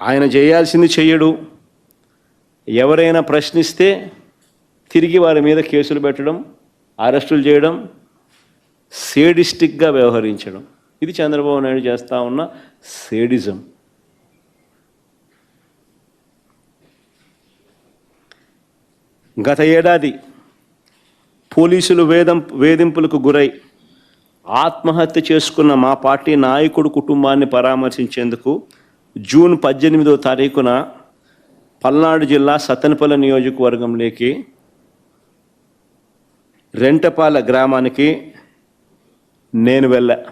ఆయన చేయాల్సింది చేయడు ఎవరైనా ప్రశ్నిస్తే తిరిగి వారి మీద కేసులు పెట్టడం అరెస్టులు చేయడం సేడిస్టిక్గా వ్యవహరించడం. ఇది చంద్రబాబు నాయుడు చేస్తూ ఉన్న సేడిజం. గత ఏడాది పోలీసులు వేదం వేధింపులకు గురై ఆత్మహత్య చేసుకున్న మా పార్టీ నాయకుడు కుటుంబాన్ని పరామర్శించేందుకు జూన్ పద్దెనిమిదో తారీఖున పల్నాడు జిల్లా సత్తెనపల్లి నియోజకవర్గంలోకి రెంటపాల గ్రామానికి నేను వెళ్ళా.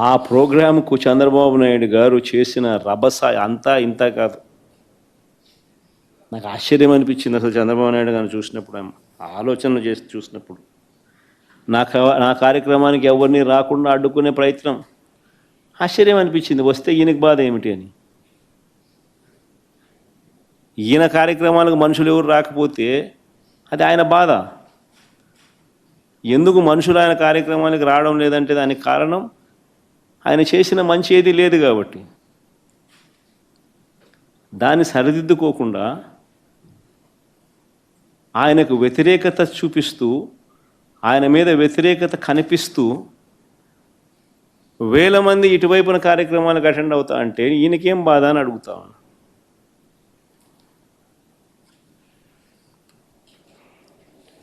ఆ ప్రోగ్రాంకు చంద్రబాబు నాయుడు గారు చేసిన రభస అంతా ఇంత కాదు. నాకు ఆశ్చర్యం అనిపించింది అసలు చంద్రబాబు నాయుడు గారిని చూసినప్పుడు ఆలోచనలు ఆలోచన చేసి చూసినప్పుడు. నా నా కార్యక్రమానికి ఎవరిని రాకుండా అడ్డుకునే ప్రయత్నం ఆశ్చర్యం అనిపించింది. వస్తే ఈయనకి బాధ ఏమిటి అని. ఈయన కార్యక్రమాలకు మనుషులు ఎవరు రాకపోతే అది ఆయన బాధ. ఎందుకు మనుషులు ఆయన కార్యక్రమానికి రావడం లేదంటే దానికి కారణం? ఆయన చేసిన మంచి ఏది లేదు కాబట్టి. దాన్ని సరిదిద్దుకోకుండా ఆయనకు వ్యతిరేకత చూపిస్తూ ఆయన మీద వ్యతిరేకత కనిపిస్తూ వేల మంది ఇటువైపున కార్యక్రమాలకు అటెండ్ అవుతా అంటే ఈయనకేం బాధ అని అడుగుతా ఉన్నా.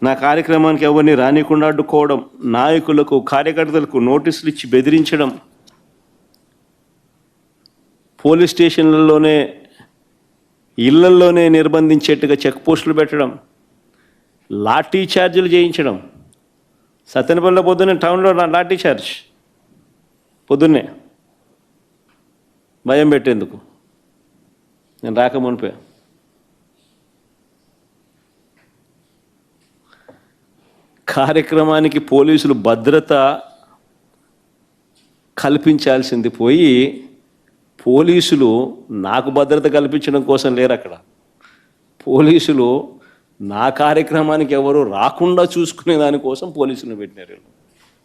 నా కార్యక్రమానికి ఎవరిని రానికుండా అడ్డుకోవడం నాయకులకు కార్యకర్తలకు నోటీసులు ఇచ్చి బెదిరించడం పోలీస్ స్టేషన్లలోనే ఇళ్ళల్లోనే నిర్బంధించేట్టుగా చెక్ పోస్టులు పెట్టడం లాఠీ ఛార్జీలు చేయించడం. సత్యనపల్లి పొద్దున్న టౌన్లో లాఠీ ఛార్జ్ పొద్దున్నే భయం పెట్టేందుకు? నేను రాక మునిపోయా కార్యక్రమానికి పోలీసులు భద్రత కల్పించాల్సింది పోయి పోలీసులు నాకు భద్రత కల్పించడం కోసం లేరు అక్కడ. పోలీసులు నా కార్యక్రమానికి ఎవరు రాకుండా చూసుకునే దానికోసం పోలీసులు పెట్టినారు వీళ్ళు.